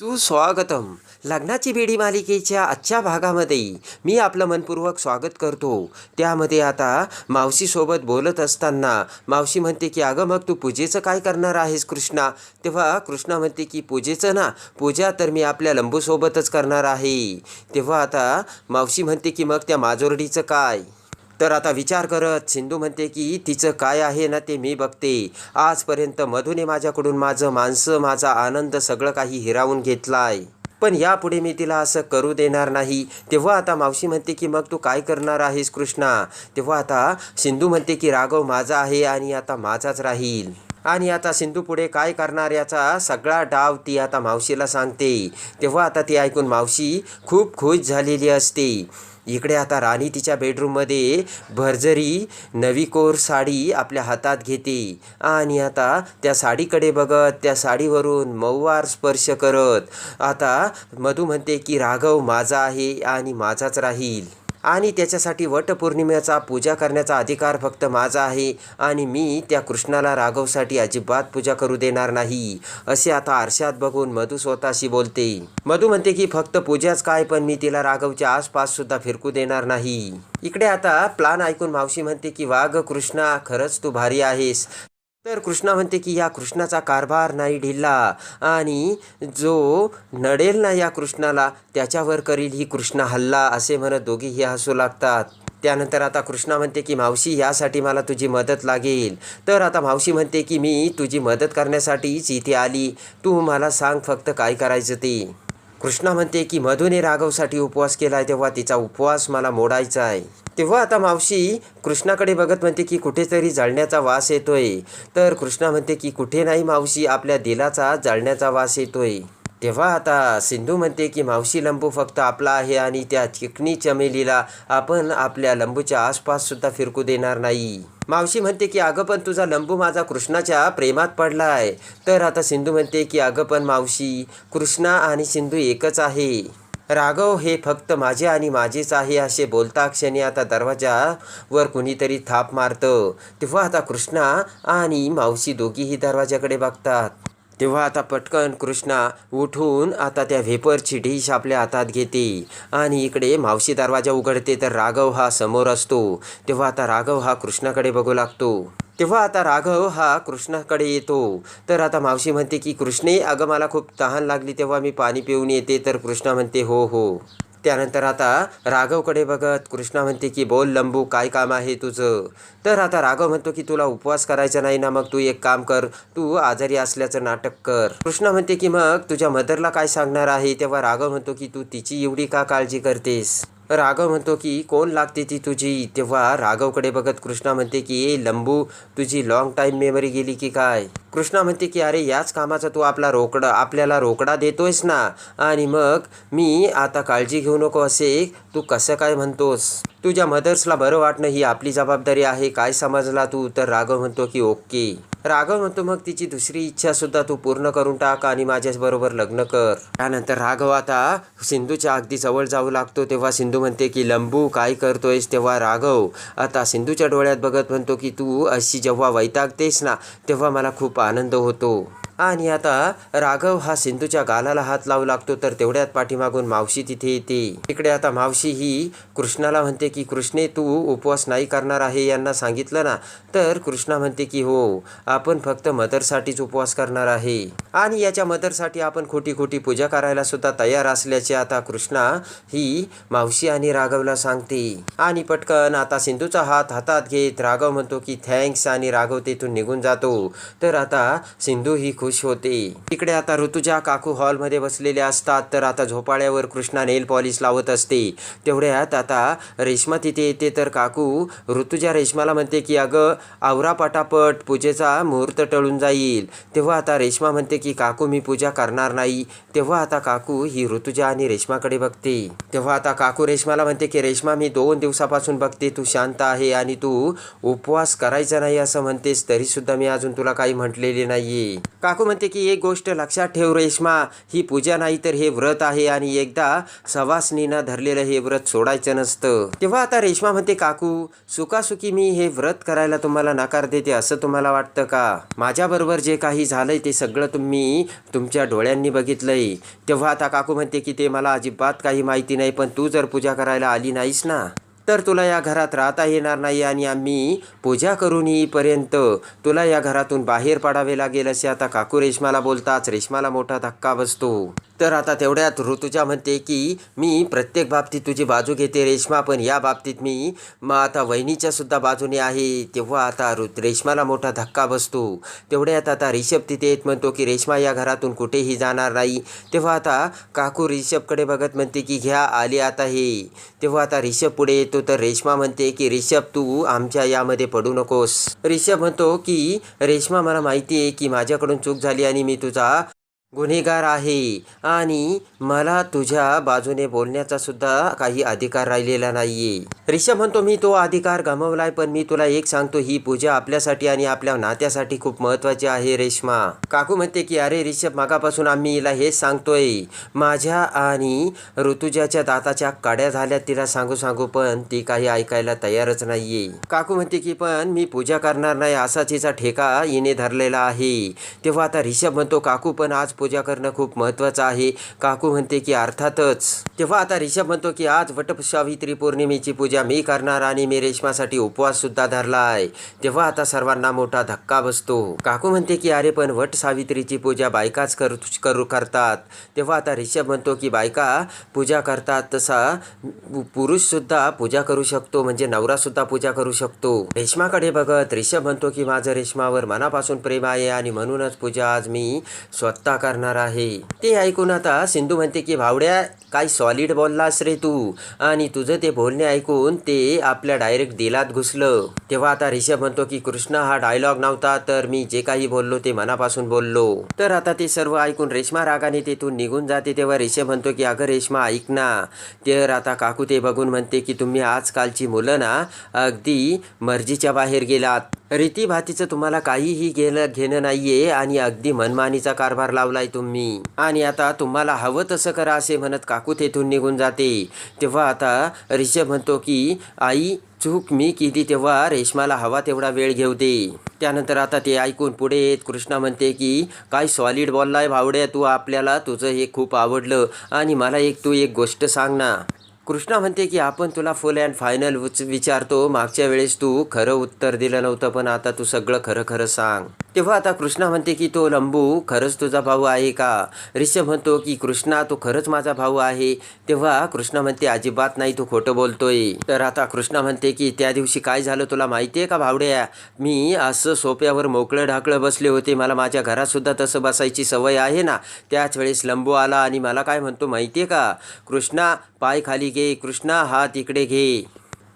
सुस्वागतम. लग्नाची बेडी मालिकेच्या आजच्या भागामध्ये मी आपलं मनपूर्वक स्वागत करतो. त्यामध्ये आता मावशीसोबत बोलत असताना मावशी म्हणते की अगं मग तू पूजेचं काय करणार आहेस कृष्णा? तेव्हा कृष्णा म्हणते की पूजेचं ना पूजा तर मी आपल्या लंबूसोबतच करणार आहे. तेव्हा आता मावशी म्हणते की मग त्या माजोरडीचं काय? तर आता विचार करत सिंधू म्हणते की तिचं काय आहे ना ते मी बघते. आजपर्यंत मधूने माझ्याकडून माझं माणसं माझा आनंद सगळं काही हिरावून घेतलाय. पण यापुढे मी तिला असं करू देणार नाही. तेव्हा आता मावशी म्हणते की मग तू काय करणार आहेस कृष्णा? तेव्हा आता सिंधू म्हणते की राघव माझा आहे आणि आता माझाच राहील. आणि आता सिंधू पुढे काय करणार याचा सगळा डाव ती आता मावशीला सांगते. तेव्हा आता ती ऐकून मावशी खूप खुश झालेली असते. इकडे आता राणी तिच्या बेडरूममध्ये भरजरी नवी कोर साडी आपल्या हातात घेते. आणि आता त्या साडीकडे बघत त्या साडीवरून मऊवार स्पर्श करत. आता मधू म्हणते की राघव माझा आहे आणि माझाच राहील. आणि त्याच्यासाठी वटपौर्णिमेचा पूजा करण्याचा अधिकार फक्त माझा आहे आणि मी त्या कृष्णाला राघवसाठी अजिबात पूजा करू देणार नाही असे आता आरशात बघून मधू स्वतःशी बोलते. मधू म्हणते की फक्त पूजाच काय पण मी तिला राघवच्या आसपास सुद्धा फिरकू देणार नाही. इकडे आता प्लान ऐकून मावशी म्हणते की वाघ कृष्णा खरंच तू भारी आहेस. तर कृष्णा म्हणते की या कृष्णाचा कारभार नाही ढिल्ला आणि जो नडेल ना या कृष्णाला त्याच्यावर करील ही कृष्णा हल्ला असे म्हणत दोघीही हसू लागतात. त्यानंतर आता कृष्णा म्हणते की मावशी यासाठी मला तुझी मदत लागेल. तर आता मावशी म्हणते की मी तुझी मदत करण्यासाठीच इथे आली. तू मला सांग फक्त काय करायचं ते. कृष्णा म्हणते की मधुने राघवसाठी उपवास केलाय तेव्हा तिचा उपवास मला मोडायचा आहे. तेव्हा आता मावशी कृष्णाकडे बघत म्हणते की कुठेतरी जळण्याचा वास येतोय. तर कृष्णा म्हणते की कुठे नाही मावशी आपल्या दिलाचा जळण्याचा वास येतोय. तेव्हा आता सिंधू म्हणते की मावशी लंबू फक्त आपला आहे आणि त्या चिकणी चमेलीला आपण आपल्या लंबूच्या आसपाससुद्धा फिरकू देणार नाही. मावशी म्हणते की अगं पण तुझा लंबू माझा कृष्णाच्या प्रेमात पडला आहे तर आता सिंधू म्हणते की अगं पण मावशी कृष्णा आणि सिंधू एकच आहे. राघव हे फक्त माझे आणि माझेच आहे असे बोलता क्षणी आता दरवाजावर कुणीतरी थाप मारतं. तेव्हा आता कृष्णा आणि मावशी दोघीही दरवाजाकडे बघतात. तेव्हा आता पटकन कृष्णा उठून आता त्या व्हेपरची डिश आपल्या हातात घेते. आणि इकडे मावशी दरवाजा उघडते तर राघव हा समोर असतो. तेव्हा आता राघव हा कृष्णाकडे बघू लागतो. तेव्हा आता राघव हा कृष्णाकडे येतो. तर आता मावशी म्हणते की कृष्णे अगं मला खूप तहान लागली तेव्हा मी पाणी पिऊन येते. तर कृष्णा म्हणते हो हो. त्यानंतर आता राघवकडे बघत कृष्णा म्हणते की बोल लंबू काय काम आहे तुझं? तर आता राघव म्हणतो की तुला उपवास करायचा नाही ना मग तू एक काम कर तू आजारी असल्याचं नाटक कर. कृष्णा म्हणते की मग तुझ्या मदरला काय सांगणार आहे? तेव्हा राघव म्हणतो की तू तिची एवढी का काळजी करतेस? राघव म्हणतो की कोण लागते ती तुझी? तेव्हा राघवकडे बघत कृष्णा म्हणते की ए लंबू तुझी लॉंग टाईम मेमरी गेली की काय? कृष्णा म्हणते की अरे याच कामाचा तू आपला रोकडा आपल्याला रोकडा देतोयस ना? आणि मग मी आता काळजी घेऊ नको असे तू कसं काय म्हणतोस? तुझ्या मदर्सला बरं वाटणं ही आपली जबाबदारी आहे. काय समजला तू? तर राघव म्हणतो की ओके. राघव म्हणतो मग तिची दुसरी इच्छा सुद्धा तू पूर्ण करून टाक आणि माझ्याबरोबर लग्न कर. त्यानंतर राघव आता सिंधूच्या अगदी जवळ जाऊ लागतो. तेव्हा सिंधू म्हणते की लंबू काय करतोयस? तेव्हा राघव आता सिंधूच्या डोळ्यात बघत म्हणतो की तू अशी जेव्हा वैतागतेस ना तेव्हा मला खूप आनंद होतो. आणि आता राघव हा सिंधूच्या गालाला हात लावू लागतो तर तेवढ्यात पाठीमागून मावशी तिथे येते. इकडे आता मावशी ही कृष्णाला म्हणते की कृष्णे तू उपवास नाही करणार आहे यांना सांगितलं ना? तर कृष्णा म्हणते की हो आपण फक्त मदरसाठीच उपवास करणार आहे. आणि याच्या मदरसाठी आपण खोटी खोटी पूजा करायला सुद्धा तयार असल्याचे आता कृष्णा ही मावशी आणि राघवला सांगते. आणि पटकन आता सिंधूचा हात हातात घेत राघव म्हणतो की थँक्स. आणि राघव तेथून निघून जातो. तर आता सिंधू ही खुश होते. इकडे आता ऋतुजा काकू हॉलमध्ये बसलेल्या असतात तर आता झोपाळ्यावर कृष्णा नेल पॉलिश लावत असते. तेवढ्यात आता रेश्मा तिथे येते तर काकू ऋतुजा रेश्माला म्हणते की अगं आवरा पटापट पूजेचा मुहूर्त टळून जाईल. तेव्हा आता रेश्मा म्हणते की काकू मी पूजा करणार नाही. तेव्हा आता काकू ही ऋतुजा आणि रेश्माकडे बघते. तेव्हा आता काकू रेश्माला म्हणते की रेश्मा मी दोन दिवसापासून बघते तू शांत आहे आणि तू उपवास करायचा नाही असं म्हणतेस तरीसुद्धा मी अजून तुला काही म्हटलेले नाही काकू काकू म्हणते की एक गोष्ट लक्षात ठेव रेश्मा ही पूजा नाही तर हे व्रत आहे आणि एकदा सवासनीनं धरलेलं हे व्रत सोडायचं नसतं. तेव्हा आता रेश्मा म्हणते काकू सुखासुखी मी हे व्रत करायला तुम्हाला नकार देते असं तुम्हाला वाटतं का? माझ्याबरोबर जे काही झालंय ते सगळं तुम्ही तुमच्या डोळ्यांनी बघितलंय. तेव्हा आता काकू म्हणते की ते मला अजिबात काही माहिती नाही पण तू जर पूजा करायला आली नाहीस ना तर तुला या घरात राहता येणार नाही आणि आम्ही पूजा करून येईपर्यंत तुला या घरातून बाहेर पडावे लागेल असे आता काकू रेश्माला बोलताच रेश्माला मोठा धक्का बसतो. तर आता तेवढ्यात ऋतुजा म्हणते की मी प्रत्येक बाबतीत तुझी बाजू घेते रेश्मा पण या बाबतीत मी मग आता वहिनीच्या सुद्धा बाजूने आहे. तेव्हा आता ऋ रेश्माला मोठा धक्का बसतो. तेवढ्यात आता रिषभ तिथे येत म्हणतो की रेश्मा या घरातून कुठेही जाणार नाही. तेव्हा आता काकू रिषभकडे बघत म्हणते की घ्या आली आता हे. तेव्हा आता रिषभ पुढे येतो तर रेश्मा म्हणते की रिषभ तू आमच्या यामध्ये पडू नकोस. रिषभ म्हणतो की रेश्मा मला माहिती आहे की माझ्याकडून चूक झाली आणि मी तुझा गुन्हेगार आहे. आणि मला तुझ्या बाजूने बोलण्याचा सुद्धा काही अधिकार राहिलेला नाहीये. रिषभ म्हणतो मी तो अधिकार गमावलाय पण मी तुला एक सांगतो ही पूजा आपल्यासाठी आणि आपल्या नात्यासाठी खूप महत्वाची आहे रेश्मा. काकू म्हणते की अरे रिषभ मागापासून आम्ही हिला हेच सांगतोय. माझ्या आणि ऋतुजाच्या दाताच्या काड्या झाल्या तिला सांगू सांगू पण ती काही ऐकायला तयारच नाहीये. काकू म्हणते की पण मी पूजा करणार नाही असा तिचा ठेका हिने धरलेला आहे. तेव्हा आता रिषभ म्हणतो काकू पण आज पूजा करणं खूप महत्त्वाचं आहे. काकू म्हणते की अर्थातच. तेव्हा आता रिषभ म्हणतो की आज वटसावित्री पौर्णिमेची पूजा मी करणार आणि मी रेशमासाठी उपवाससुद्धा धरला आहे तेव्हा आता सर्वांना मोठा धक्का बसतो. काकू म्हणते की अरे पण वट सावित्रीची पूजा बायकाच करू करू करतात. तेव्हा आता रिषभ म्हणतो की बायका पूजा करतात तसा पुरुषसुद्धा पूजा करू शकतो म्हणजे नवरासुद्धा पूजा करू शकतो. रेशमाकडे बघत रिषभ म्हणतो की माझं रेशमावर मनापासून प्रेम आहे आणि म्हणूनच पूजा आज मी स्वतः करणार आहे. ते ऐकून आता सिंधू म्हणते की भावड्या काय सॉलिड बोललास रे तू? आणि तुझं ते बोलणे ऐकून ते आपल्या डायरेक्ट दिलात घुसलं. तेव्हा आता रिषभ म्हणतो की कृष्ण हा डायलॉग नव्हता तर मी जे काही बोललो ते मनापासून बोललो. तर आता ते सर्व ऐकून रेश्मा रागाने तेथून निघून जाते. तेव्हा रिषभ म्हणतो की अगं रेश्मा ऐक ना. तर आता काकू ते बघून म्हणते की तुम्ही आजकालची मुलं ना अगदी मर्जीच्या बाहेर गेलात. रीतीभातीचं तुम्हाला काहीही घेणं घेणं नाहीये आणि अगदी मनमानीचा कारभार लावला लावलाय तुम्ही. आणि आता तुम्हाला हवं तसं करा असे म्हणत काकू तेथून निघून जाते. तेव्हा आता रिषभ म्हणतो की आई चूक मी केली तेव्हा रेशमाला हवा तेवढा वेळ घेऊ दे. त्यानंतर आता ते ऐकून पुढे येत कृष्णा म्हणते की काय सॉलिड बॉललाय भावड्या तू आपल्याला? तुझं हे खूप आवडलं. आणि मला एक तू एक गोष्ट सांग ना. कृष्णा म्हणते की आपण तुला फुल अँड फायनल विचारतो. मागच्या वेळेस तू खरं उत्तर दिलं नव्हतं पण आता तू सगळं खरं खरं सांग. तेव्हा आता कृष्णा म्हणते की तो लंबू खरंच तुझा भाऊ आहे का? ऋषभ म्हणतो की कृष्णा तो खरंच माझा भाऊ आहे. तेव्हा कृष्णा म्हणते अजिबात नाही तू खोटं बोलतोय. तर आता कृष्णा म्हणते की त्या दिवशी काय झालं तुला माहिती आहे का भावड्या? मी असं सोप्यावर मोकळं ढाकळं बसले होते. मला माझ्या घरातसुद्धा तसं बसायची सवय आहे ना. त्याच वेळेस लंबू आला आणि मला काय म्हणतो माहिती आहे का? कृष्णा पाय खाली घे. कृष्णा हात इकडे घे.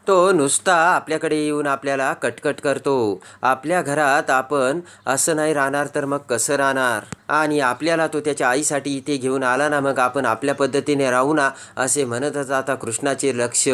तो नुसता आपल्याकडे येऊन आपल्याला कटकट करतो. आपल्या घरात आपण असं नाही राहणार तर मग कसं राहणार? आणि आपल्याला तो त्याच्या आईसाठी इथे घेऊन आला ना मग आपण आपल्या पद्धतीने राहू ना असे म्हणतच आता कृष्णाचे लक्ष.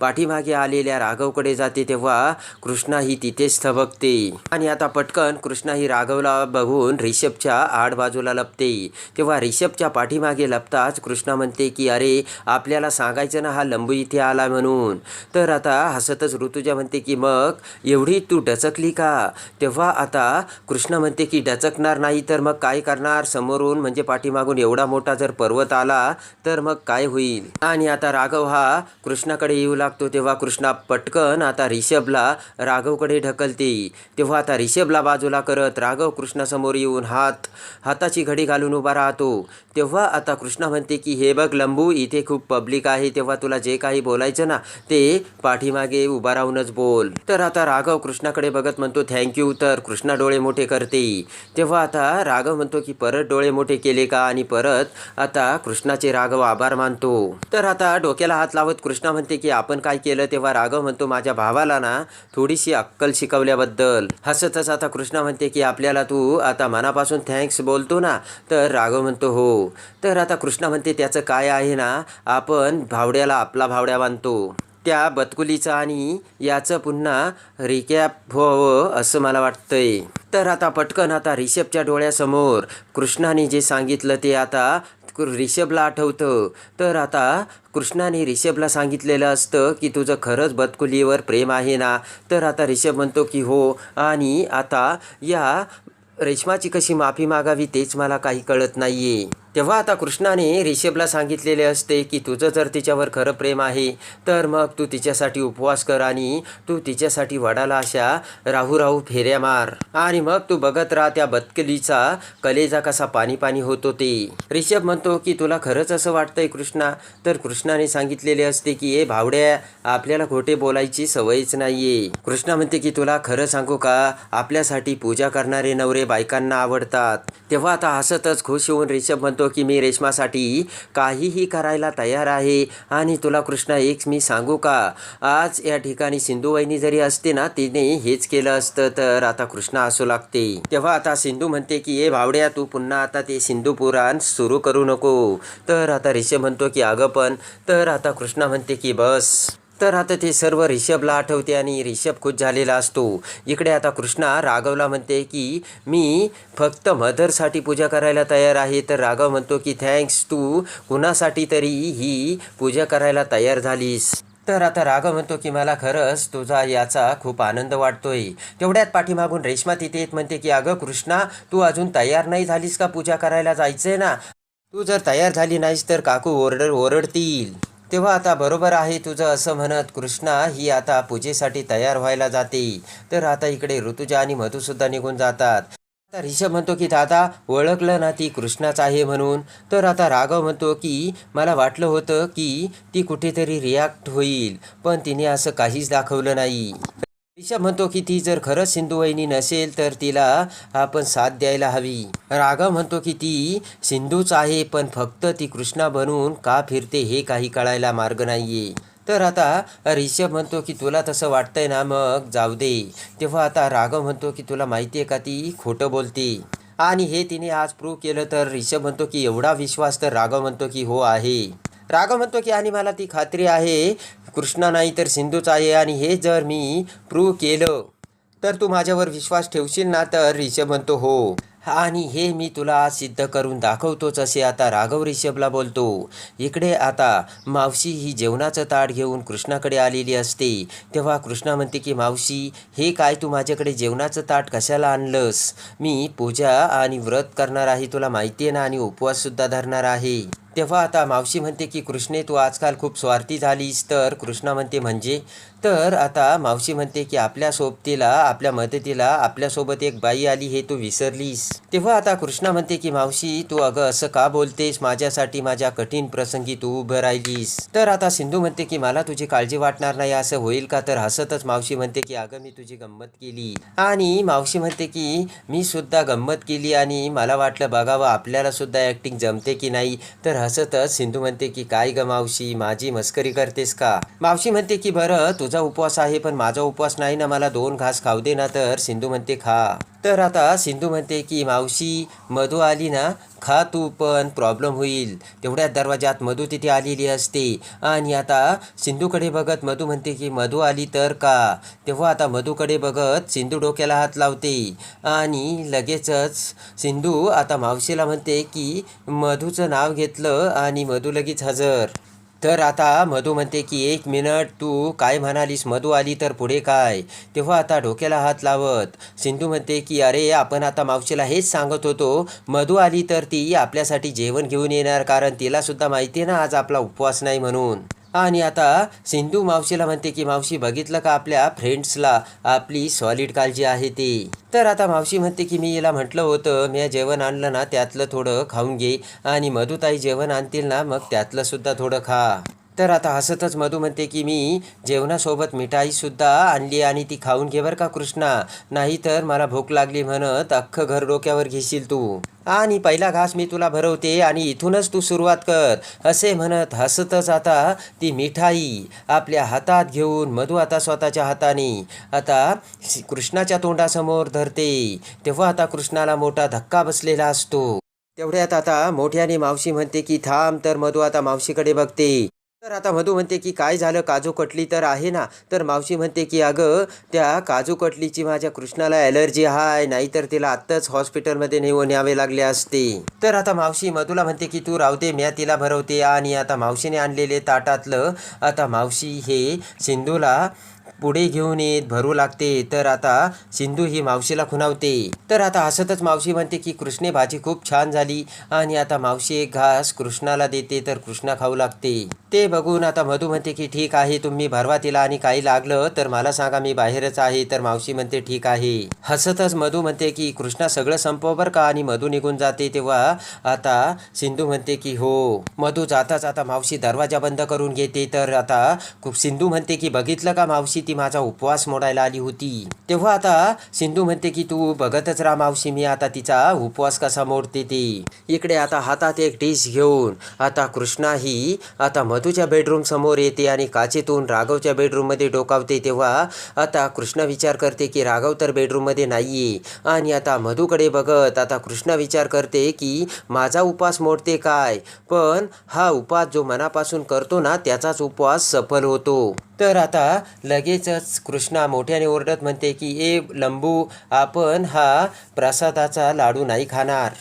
पाठीमागे आलेल्या राघवकडे जाते तेव्हा कृष्णा ही तिथेच थबकते आणि आता पटकन कृष्णा ही राघवला बघून रिषभच्या आड बाजूला लपते. तेव्हा रिषभच्या पाठीमागे लपताच कृष्णा म्हणते की अरे आपल्याला सांगायचं ना हा लंबू इथे आला म्हणून. तर आता हसतच ऋतुजा म्हणते की मग एवढी तू डचकली का? तेव्हा आता कृष्ण म्हणते की डचकणार नाही तर मग काय करणार समोरून म्हणजे पाठीमागून एवढा मोठा जर पर्वत आला तर मग काय होईल? आणि आता राघव हा कृष्णाकडे येऊ लागतो तेव्हा कृष्णा पटकन आता रिषभला राघवकडे ढकलते. तेव्हा आता रिषभला बाजूला करत राघव कृष्णासमोर येऊन हात हाताची घडी घालून उभा राहतो. तेव्हा आता कृष्णा म्हणते की हे बघ लंबू इथे खूप पब्लिक आहे तेव्हा तुला जे काही बोलायचं ना ते पाठीमागे उभा राहूनच बोल. तर आता राघव कृष्णाकडे बघत म्हणतो थँक्यू तर कृष्णा डोळे मोठे करते. तेव्हा आता राघव म्हणतो की परत डोळे मोठे केले का आणि परत आता कृष्णाचे राघव आभार मानतो. तर आता डोक्याला हात लावत कृष्णा म्हणते की आपण काय केलं? तेव्हा राघव म्हणतो माझ्या भावाला ना थोडीशी अक्कल शिकवल्याबद्दल. हसतच आता कृष्णा म्हणते की आपल्याला तू आता मनापासून थँक्स बोलतो ना? तर राघव म्हणतो हो. तर आता कृष्णा म्हणते त्याचं काय आहे ना? आपण भावड्याला आपला भावड्या मानतो. त्या बतकुलीचं आणि याचं पुन्हा रिकॅप व्हावं असं मला वाटतंय. तर आता पटकन आता रिषभच्या डोळ्यासमोर कृष्णाने जे सांगितलं ते आता कृ- रिषभला आठवतं. तर आता कृष्णाने रिषभला सांगितलेलं असतं की तुझं खरंच बतकुलीवर प्रेम आहे ना? तर आता रिषभ म्हणतो की हो. आणि आता या रेश्माची कशी माफी मागावी तेच मला काही कळत नाही आहे तेव्हा आता कृष्णाने रिषभला सांगितलेले असते की तुझं जर तिच्यावर खरं प्रेम आहे तर मग तू तिच्यासाठी उपवास कर आणि तू तिच्यासाठी वडाला अशा राहू राहू फेऱ्या मार. आणि मग तू बघत राहा त्या बदकलीचा कलेजा कसा पाणी पाणी होतो ते. रिषभ म्हणतो की तुला खरंच असं वाटतंय कृष्णा? तर कृष्णाने सांगितलेले असते की ए भावड्या आपल्याला खोटे बोलायची सवयच नाहीये. कृष्णा म्हणते की तुला खरं सांगू का? आपल्यासाठी पूजा करणारे नवरे बायकांना आवडतात. तेव्हा आता हसतच खुश होऊन रिषभ म्हणतो की मी रेश्मासाठी काहीही करायला तयार आहे. आणि तुला कृष्णा एक मी सांगू का? आज या ठिकाणी सिंधू वहिनी जरी असते ना तिने हेच केलं असतं तर आता कृष्णा असू लागते. तेव्हा आता सिंधू म्हणते की ए भावड्या तू पुन्हा आता ते सिंधू पुराण सुरू करू नको. तर आता रिषभ म्हणतो की अगं पण. तर आता कृष्णा म्हणते की बस. तर आता ते सर्व रिषभला आठवते आणि रिषभ खुश झालेला असतो. इकडे आता कृष्णा राघवला म्हणते की मी फक्त मदरसाठी पूजा करायला तयार आहे. तर राघव म्हणतो की थँक्स तू कुणासाठी तरी ही पूजा करायला तयार झालीस. तर आता राघव म्हणतो की मला खरंच तुझा याचा खूप आनंद वाटतोय. तेवढ्यात पाठीमागून रेश्मा तिथे येत म्हणते की अगं कृष्णा तू अजून तयार नाही झालीस का पूजा करायला? जायचंय ना. तू जर तयार झाली नाहीस तर काकू ओरड ओरडतील. तेव्हा आता बरोबर आहे तुझं असं म्हणत कृष्णा ही आता पूजेसाठी तयार व्हायला जाते. तर आता इकडे ऋतुजा आणि मधुसुद्धा निघून जातात. आता रिषभ म्हणतो की दादा ओळखलं ना ती कृष्णाच आहे म्हणून. तर आता राघव म्हणतो की मला वाटलं होतं की ती कुठेतरी रिॲक्ट होईल पण तिने असं काहीच दाखवलं नाही. रिषभ म्हणतो की ती जर खरंच सिंधुवहिनी नसेल तर तिला आपण साथ द्यायला हवी. राघव म्हणतो की ती सिंधूच आहे पण फक्त ती कृष्णा बनून का फिरते हे काही कळायला मार्ग नाहीये. तर आता रिषभ म्हणतो की तुला तसं वाटतंय ना मग? जाऊ दे. तेव्हा आता राघव म्हणतो की तुला माहिती आहे का ती खोटं बोलते? आणि हे तिने आज प्रूव्ह केलं तर रिषभ म्हणतो की एवढा विश्वास तर राघव म्हणतो की हो आहे. राघव म्हणतो की आणि मला ती खात्री आहे कृष्णा नाही तर सिंधूच आहे आणि हे जर मी प्रूव्ह केलं तर तू माझ्यावर विश्वास ठेवशील ना? तर रिषभ म्हणतो हो. आणि हे मी तुला आज सिद्ध करून दाखवतोच असे आता राघव रिषभला बोलतो. इकडे आता मावशी ही जेवणाचं ताट घेऊन कृष्णाकडे आलेली असते. तेव्हा कृष्णा म्हणते की मावशी हे काय तू माझ्याकडे जेवणाचं ताट कशाला आणलंस? मी पूजा आणि व्रत करणार आहे तुला माहिती आहे ना आणि उपवाससुद्धा धरणार आहे. तेव्हा आता मावशी म्हणते की कृष्णे तू आजकाल खूप स्वार्थी झालीस. तर कृष्णा म्हणते म्हणजे? तर आता मावशी म्हणते की आपल्या सोबतीला आपल्या मदतीला आपल्यासोबत एक बाई आली हे तू विसरलीस. तेव्हा आता कृष्णा म्हणते की मावशी तू अगं असं का बोलतेस? माझ्यासाठी माझ्या कठीण प्रसंगी तू उभं राहिलीस. तर आता सिंधू म्हणते की मला तुझी काळजी वाटणार नाही असं होईल का? तर हसतच मावशी म्हणते की अगं मी तुझी गंमत केली. आणि मावशी म्हणते की मी सुद्धा गंमत केली आणि मला वाटलं बघावं आपल्याला सुद्धा ऍक्टिंग जमते की नाही? तर हसतच सिंधू म्हणते की काय ग मावशी माझी मस्करी करतेस का? मावशी म्हणते की बरं तुझा उपवास आहे पण माझा उपवास नाही ना मला दोन घास खाऊ दे ना तर. सिंधू म्हणते खा. तर आता सिंधू म्हणते की मावशी मधू आली ना खा तू पण प्रॉब्लेम होईल. तेवढ्याच दरवाजात मधू तिथे आलेली असते. आणि आता सिंधूकडे बघत मधू म्हणते की मधू आली तर का? तेव्हा आता मधूकडे बघत सिंधू डोक्याला हात लावते. आणि लगेचच सिंधू आता मावशीला म्हणते की मधूचं नाव घेतलं आणि मधू लगेच हजर. तर आता मधू म्हणते की एक मिनिट तू काय म्हणालीस? मधू आली तर पुढे काय? तेव्हा आता डोक्याला हात लावत सिंधू म्हणते की अरे आपण आता मावशीला हेच सांगत होतो मधू आली तर ती आपल्यासाठी जेवण घेऊन येणार कारण तिलासुद्धा माहिती आहे ना आज आपला उपवास नाही म्हणून. आणि आता सिंधू मावशीला म्हणते की मावशी बघितलं का आपल्या फ्रेंड्सला आपली सॉलिड काळजी आहे ती. तर आता मावशी म्हणते की मी हिला म्हटलं होतं मी जेवण आणलं ना त्यातलं थोडं खाऊन घे आणि मधुताई जेवण आणतील ना मग त्यातलं सुद्धा थोडं खा. तर आता हसतच मधू म्हणते की मी जेवणासोबत मिठाईसुद्धा आणली आणि ती खाऊन घे बरं का कृष्णा. नाहीतर मला भूक लागली म्हणत अख्खं घर डोक्यावर घेशील तू. आणि पहिला घास मी तुला भरवते आणि इथूनच तू सुरुवात कर. असे म्हणत हसतच आता ती मिठाई आपल्या हातात घेऊन मधू आता स्वतःच्या हाताने. आता कृष्णाच्या तोंडासमोर धरते. तेव्हा आता कृष्णाला मोठा धक्का बसलेला असतो. तेवढ्यात आता मोठ्याने मावशी म्हणते की थांब तर मधू आता मावशीकडे बघते. तर आता मधू म्हणते की काय झालं? काजू कटली तर आहे ना? तर मावशी म्हणते की अगं त्या काजू कटलीची माझ्या कृष्णाला ॲलर्जी आहे नाहीतर तिला आत्ताच हॉस्पिटलमध्ये नेऊन यावे लागले असते. तर आता मावशी मधूला म्हणते की तू राहते म्या तिला भरवते. आणि आता मावशीने आणलेले ताटातलं आता मावशी हे सिंधूला पुढे घेऊन येत भरू लागते. तर आता सिंधू ही मावशीला खुणावते. तर आता हसतच मावशी म्हणते की कृष्णे भाजी खूप छान झाली आणि आता मावशी एक घास कृष्णाला देते तर कृष्णा खाऊ लागते. ते बघून आता मधू म्हणते की ठीक आहे तुम्ही भरवा तिला आणि काही लागलं तर मला सांगा मी बाहेरच आहे. तर मावशी म्हणते ठीक आहे. हसतच मधू म्हणते की कृष्णा सगळं संपव बरं का? आणि मधू निघून जाते. तेव्हा आता सिंधू म्हणते की हो. मधू जाताच आता मावशी दरवाजा बंद करून घेते. तर आता खूप सिंधू म्हणते की बघितलं का मावशी ती माझा उपवास मोडायला आली होती. तेव्हा आता सिंधू म्हणते की तू बघतच राहा मावशी मी आता तिचा उपवास कसा मोडते ते. इकडे आता हातात एक डिश घेऊन आता कृष्णा ही आता मधूच्या बेडरूम समोर येते आणि काचेतून राघवच्या बेडरूममध्ये डोकावते. तेव्हा आता कृष्णा विचार करते की राघव तर बेडरूममध्ये नाहीये. आणि आता मधूकडे बघत आता कृष्णा विचार करते की माझा उपवास मोडते काय? पण हा उपवास जो मनापासून करतो ना त्याचाच उपवास सफल होतो. तर आता लगेच लगेचच कृष्णा मोठ्याने ओरडत म्हणते की ए लंबू आपण हा प्रसादाचा लाडू नाही खाणार.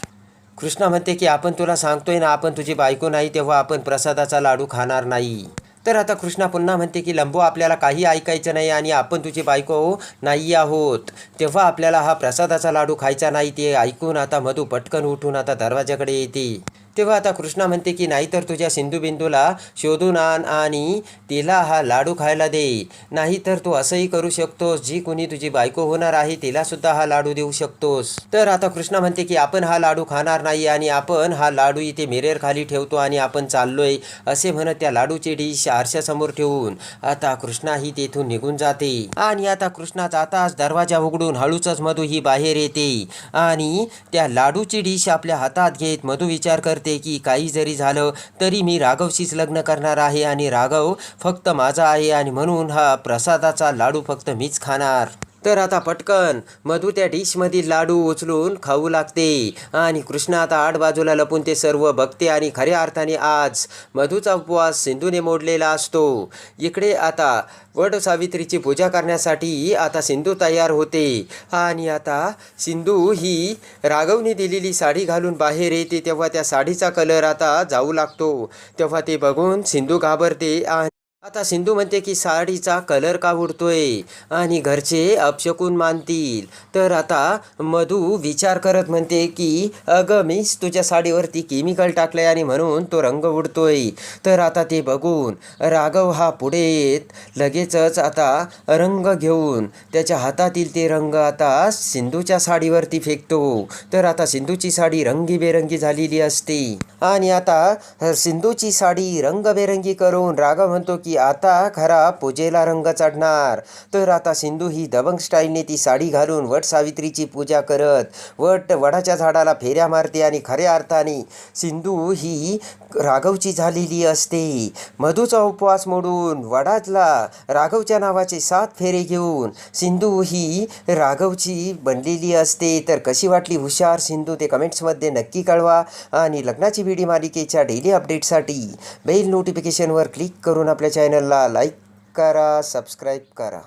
कृष्णा म्हणते की आपण तुला सांगतोय ना आपण तुझी बायको नाही तेव्हा आपण प्रसादाचा लाडू खाणार नाही. तर आता कृष्णा पुन्हा म्हणते की लंबू आपल्याला काही ऐकायचं नाही आणि आपण तुझी बायको नाही आहोत. तेव्हा आपल्याला हा प्रसादाचा लाडू खायचा नाही ते ऐकून आता मधू पटकन उठून आता दरवाजाकडे येते. तेव्हा आता कृष्णा म्हणते की नाहीतर तुझ्या सिंधुबिंदूला शोधून आण आणि तिला हा लाडू खायला दे. नाहीतर तू असंही करू शकतोस जी कुणी तुझी बायको होणार आहे तिला सुद्धा हा लाडू देऊ शकतोस. तर आता कृष्णा म्हणते की आपण हा लाडू खाणार नाही आणि आपण हा लाडू इथे मिरेर खाली ठेवतो आणि आपण चाललोय असे म्हणत त्या लाडूची डिश आरशासमोर ठेवून आता कृष्णा ही तेथून निघून जाते. आणि आता कृष्णा जाताच दरवाजा उघडून हळूचच मधू ही बाहेर येते आणि त्या लाडूची डिश आपल्या हातात घेत मधू विचार करते. की काही जरी झालं तरी मी राघवशीच लग्न करणार आहे आणि राघव फक्त माझा आहे आणि म्हणून हा प्रसादाचा लाडू फक्त मीच खाणार. तर आता पटकन मधू त्या डिशमधील लाडू उचलून खाऊ लागते. आणि कृष्णा आता आठ बाजूला लपून ते सर्व बघते आणि खऱ्या अर्थाने आज मधूचा उपवास सिंधूने मोडलेला असतो. इकडे आता वड सावित्रीची पूजा करण्यासाठी आता सिंधू तयार होते. आणि आता सिंधू ही राघवने दिलेली साडी घालून बाहेर येते तेव्हा त्या साडीचा कलर आता जाऊ लागतो. तेव्हा ते बघून सिंधू घाबरते आणि आता सिंधू म्हणते की साडीचा कलर का उडतोय? आणि घरचे अपशकून मानतील. तर आता मधू विचार करत म्हणते की अगं मीच तुझ्या साडीवरती केमिकल टाकलंय आणि म्हणून तो रंग उडतोय. तर आता ते बघून राघव हा पुढे येत लगेचच आता रंग घेऊन त्याच्या हातातील ते रंग आता सिंधूच्या साडीवरती फेकतो. तर आता सिंधूची साडी रंगीबेरंगी झालेली असते. आणि आता सिंधूची साडी रंगबेरंगी करून राघव म्हणतो की आता खरा पूजेला रंग चढणार तर आता सिंधू ही दबंग स्टाईलने ती साडी घालून वट सावित्रीची पूजा करत वट वडाच्या झाडाला फेऱ्या मारते आणि खऱ्या अर्थाने सिंधू ही राघवची झालेली असते. मधूचा उपवास मोडून वडाजला राघवच्या नावाचे सात फेरे घेऊन सिंधू ही राघवची बनलेली असते. तर कशी वाटली हुशार सिंधू ते कमेंट्समध्ये नक्की कळवा आणि लग्नाची व्हिडिओ मालिकेच्या डेली अपडेटसाठी बेल नोटिफिकेशनवर क्लिक करून आपल्या चॅनलला लाईक करा सबस्क्राईब करा.